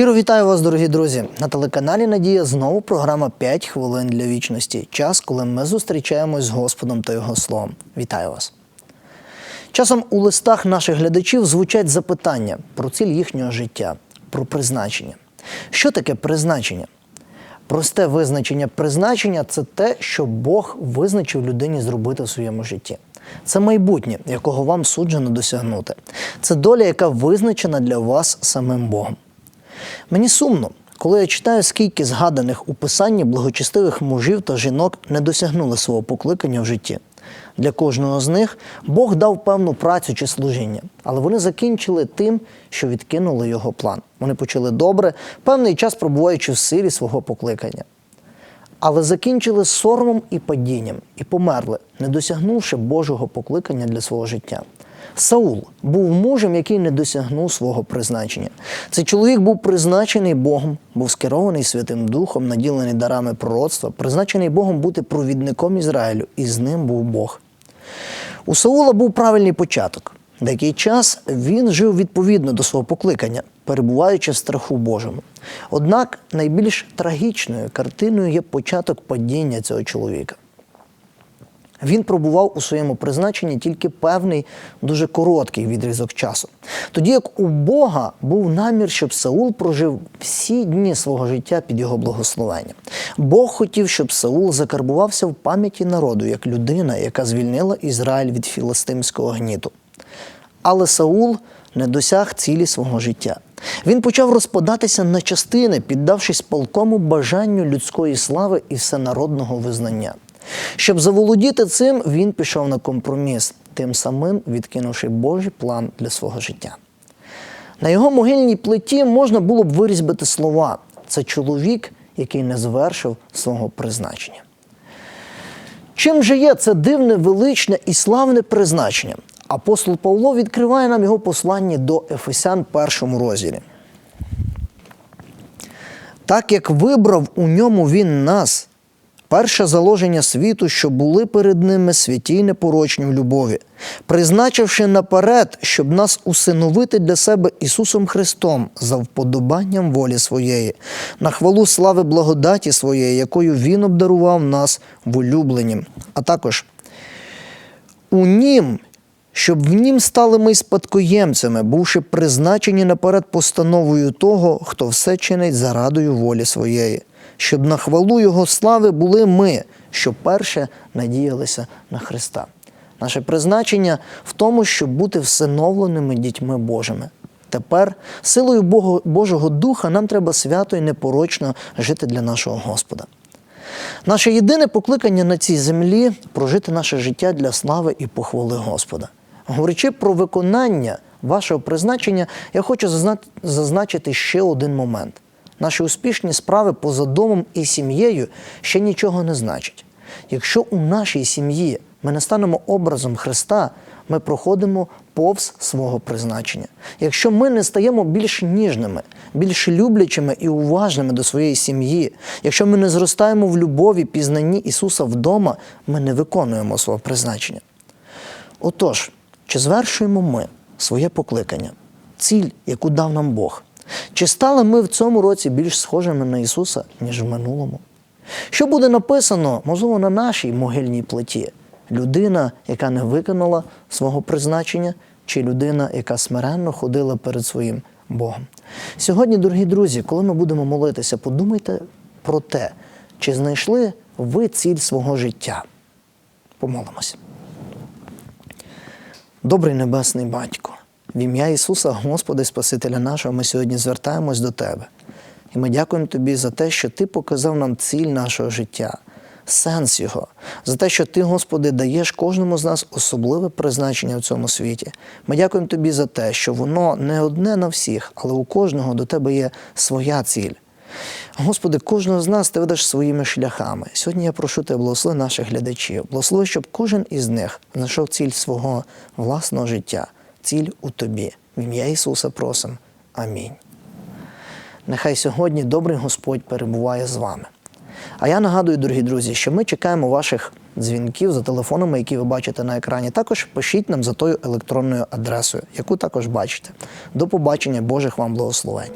Щиро вітаю вас, дорогі друзі. На телеканалі Надія знову програма «5 хвилин для вічності. Час, коли ми зустрічаємось з Господом та Його Словом. Вітаю вас. Часом у листах наших глядачів звучать запитання про ціль їхнього життя, про призначення. Що таке призначення? Просте визначення призначення це те, що Бог визначив людині зробити в своєму житті. Це майбутнє, якого вам суджено досягнути. Це доля, яка визначена для вас самим Богом. Мені сумно, коли я читаю, скільки згаданих у писанні благочестивих мужів та жінок не досягнули свого покликання в житті. Для кожного з них Бог дав певну працю чи служіння, але вони закінчили тим, що відкинули його план. Вони почали добре, певний час пробуваючи в силі свого покликання. Але закінчили соромом і падінням і померли, не досягнувши Божого покликання для свого життя. Саул був мужем, який не досягнув свого призначення. Цей чоловік був призначений Богом, був скерований Святим Духом, наділений дарами пророцтва, призначений Богом бути провідником Ізраїлю, і з ним був Бог. У Саула був правильний початок. Деякий час він жив відповідно до свого покликання, перебуваючи в страху Божому. Однак найбільш трагічною картиною є початок падіння цього чоловіка. Він пробував у своєму призначенні тільки певний дуже короткий відрізок часу. Тоді як у Бога був намір, щоб Саул прожив всі дні свого життя під його благословенням. Бог хотів, щоб Саул закарбувався в пам'яті народу як людина, яка звільнила Ізраїль від філистимського гніту. Але Саул не досяг цілі свого життя. Він почав розпадатися на частини, піддавшись палкому бажанню людської слави і всенародного визнання. Щоб заволодіти цим, він пішов на компроміс, тим самим відкинувши Божий план для свого життя. На його могильній плиті можна було б вирізбити слова: це чоловік, який не звершив свого призначення. Чим же є це дивне, величне і славне призначення? Апостол Павло відкриває нам його послання до Ефесян першому розділі. Так як вибрав у ньому він нас, перше заложення світу, що були перед ними святі й непорочні в любові, призначивши наперед, щоб нас усиновити для себе Ісусом Христом за вподобанням волі своєї, на хвалу слави благодаті своєї, якою Він обдарував нас в улюбленім, а також у Нім, щоб в нім стали ми спадкоємцями, бувши призначені наперед постановою того, хто все чинить зарадою волі своєї, щоб на хвалу Його слави були ми, що перше надіялися на Христа. Наше призначення в тому, щоб бути всиновленими дітьми Божими. Тепер силою Божого Духа нам треба свято і непорочно жити для нашого Господа. Наше єдине покликання на цій землі прожити наше життя для слави і похвали Господа. Говорячи про виконання вашого призначення, я хочу зазначити ще один момент. Наші успішні справи поза домом і сім'єю ще нічого не значать. Якщо у нашій сім'ї ми не станемо образом Христа, ми проходимо повз свого призначення. Якщо ми не стаємо більш ніжними, більш люблячими і уважними до своєї сім'ї, якщо ми не зростаємо в любові, пізнанні Ісуса вдома, ми не виконуємо свого призначення. Отож, чи звершуємо ми своє покликання, ціль, яку дав нам Бог? Чи стали ми в цьому році більш схожими на Ісуса, ніж в минулому? Що буде написано, можливо, на нашій могильній плиті? Людина, яка не виконала свого призначення, чи людина, яка смиренно ходила перед своїм Богом? Сьогодні, дорогі друзі, коли ми будемо молитися, подумайте про те, чи знайшли ви ціль свого життя. Помолимося. Добрий Небесний Батько, в ім'я Ісуса, Господа і Спасителя нашого, ми сьогодні звертаємось до Тебе. І ми дякуємо Тобі за те, що Ти показав нам ціль нашого життя, сенс його, за те, що Ти, Господи, даєш кожному з нас особливе призначення в цьому світі. Ми дякуємо Тобі за те, що воно не одне на всіх, але у кожного до Тебе є своя ціль. Господи, кожного з нас ти ведеш своїми шляхами. Сьогодні я прошу тебе, благослови наших глядачів, благослови, щоб кожен із них знайшов ціль свого власного життя, ціль у тобі. В ім'я Ісуса просим. Амінь. Нехай сьогодні добрий Господь перебуває з вами. А я нагадую, дорогі друзі, що ми чекаємо ваших дзвінків за телефонами, які ви бачите на екрані. Також пишіть нам за тою електронною адресою, яку також бачите. До побачення, Божих вам благословень.